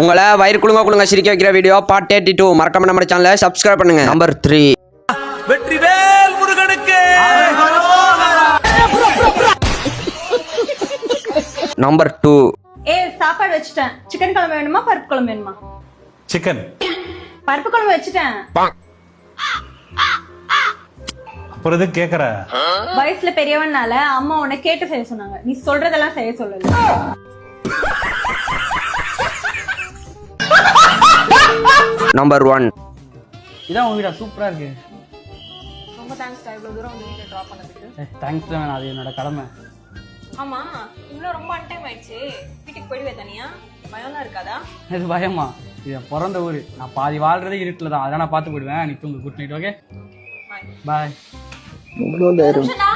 உங்களை வயிறு குழுங்க குழுங்க சிரிக்க வைக்கிற வீடியோ பார்ட் தேர்ட்டி டூ மறக்காம நம்ம சேனலை சப்ஸ்கிரைப் பண்ணுங்க. நம்பர் த்ரீ வெற்றிவேல் முருகனுக்கு. நம்பர் டூ ஏ சாப்பாடு வச்சுட்டேன். சிக்கன் குழம்பு வேணுமா பருப்பு குழம்பு வேணுமா? சிக்கன் பருப்பு குழம்பு வச்சுட்டேன். அப்புறம் எதுக்கு கேக்குற? வயசுல பெரியவனால அம்மா உன்னை கேட்டு செய்ய சொன்னாங்க. நீ சொல்றதெல்லாம் செய்ய சொல்லல. நம்பர் ஒன் இதான் உங்க வீடா? சூப்பரா இருக்கு. ரொம்ப தேங்க்ஸ்டா இவ்வளவு தூரம் வந்து வீட்டை ட்ராப் பண்ணதுக்கு. தேங்க்ஸ் தான் அது என்னோட கடமை. ஆமா இன்னும் ரொம்ப அன்டைம் ஆயிடுச்சு. வீட்டுக்கு போயிடுவே தனியா? பயம்லாம் இருக்காதா? இது பயமா? இது பிறந்த ஊர். நான் பாதி வாழ்றதே இருட்டில் தான். அதெல்லாம் நான் பார்த்து போயிடுவேன். நீ தூங்கு. Good night okay bye நிமிஷம்டா.